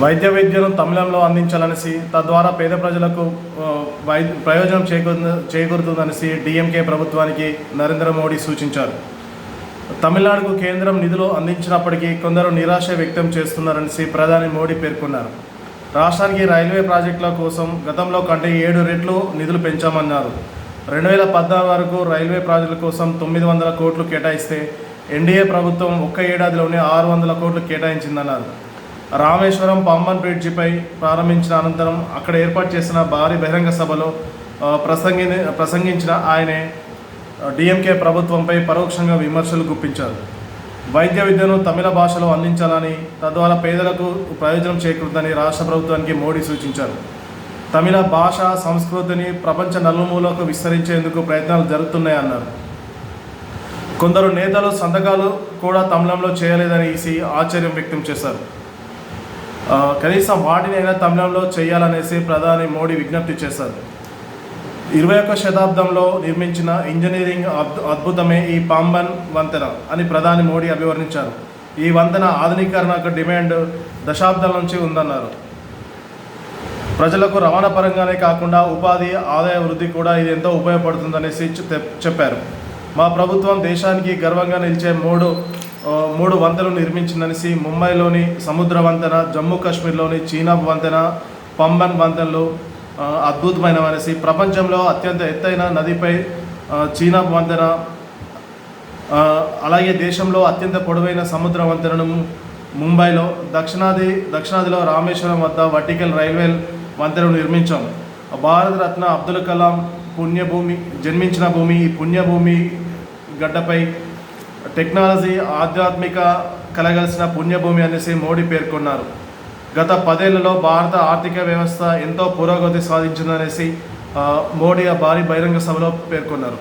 వైద్య విద్యను తమిళంలో అందించాలనేసి తద్వారా పేద ప్రజలకు వైద్య ప్రయోజనం చేకూరు చేకూరుతుందనేసి డిఎంకే ప్రభుత్వానికి నరేంద్ర మోడీ సూచించారు. తమిళనాడుకు కేంద్రం నిధులు అందించినప్పటికీ కొందరు నిరాశ వ్యక్తం చేస్తున్నారనేసి ప్రధాని మోడీ పేర్కొన్నారు. రాష్ట్రానికి రైల్వే ప్రాజెక్టుల కోసం గతంలో కంటే ఏడు రెట్లు నిధులు పెంచామన్నారు. రెండు వేల పద్నాలుగు వరకు రైల్వే ప్రాజెక్టుల కోసం తొమ్మిది వందల కోట్లు కేటాయిస్తే ఎన్డీఏ ప్రభుత్వం ఒక్క ఏడాదిలోనే ఆరు వందల కోట్లు కేటాయించిందన్నారు. రామేశ్వరం పాంబన్ బ్రిడ్జిపై ప్రారంభించిన అనంతరం అక్కడ ఏర్పాటు చేసిన భారీ బహిరంగ సభలో ప్రసంగి ప్రసంగించిన ఆయనే డిఎంకే ప్రభుత్వంపై పరోక్షంగా విమర్శలు గుప్పించారు. వైద్య విద్యను తమిళ భాషలో అందించాలని తద్వారా పేదలకు ప్రయోజనం చేకూరుతుందని రాష్ట్ర ప్రభుత్వానికి మోడీ సూచించారు. తమిళ భాష సంస్కృతిని ప్రపంచ నలుమూలకు విస్తరించేందుకు ప్రయత్నాలు జరుగుతున్నాయన్నారు కొందరు నేతలు సంతకాలు కూడా తమిళంలో చేయలేదని ఈసీ ఆశ్చర్యం వ్యక్తం చేశారు. కనీసం వాటినైనా తమిళంలో చేయాలనేసి ప్రధాని మోడీ విజ్ఞప్తి చేశారు. ఇరవై ఒక్క శతాబ్దంలో నిర్మించిన ఇంజనీరింగ్ అద్భుతమే ఈ పాంబన్ వంతెన అని ప్రధాని మోడీ అభివర్ణించారు. ఈ వంతెన ఆధునీకరణకు డిమాండ్ దశాబ్దాల నుంచి ఉందన్నారు. ప్రజలకు రవాణా పరంగానే కాకుండా ఉపాధి ఆదాయ వృద్ధి కూడా ఇది ఎంతో ఉపయోగపడుతుందనేసి చెప్పారు. మా ప్రభుత్వం దేశానికి గర్వంగా నిలిచే మూడు మూడు వంతెనలు నిర్మించిందనేసి ముంబైలోని సముద్ర వంతెన జమ్మూ కాశ్మీర్లోని చీనాబ్ వంతెన పంబన్ వంతెనలు అద్భుతమైనవనేసి ప్రపంచంలో అత్యంత ఎత్తైన నదిపై చీనాబ్ వంతెన అలాగే దేశంలో అత్యంత పొడవైన సముద్ర వంతెనను ముంబైలో దక్షిణాది దక్షిణాదిలో రామేశ్వరం వద్ద వర్టికల్ రైల్వే వంతెనను నిర్మించాం. భారతరత్న అబ్దుల్ కలాం పుణ్యభూమి జన్మించిన భూమి ఈ పుణ్యభూమి గడ్డపై టెక్నాలజీ ఆధ్యాత్మిక కలగలిసిన పుణ్యభూమి అనేసి మోడీ పేర్కొన్నారు. గత పదేళ్ళలో భారత ఆర్థిక వ్యవస్థ ఎంతో పురోగతి సాధించిందనేసి మోడీ ఆ భారీ బహిరంగ సభలో పేర్కొన్నారు.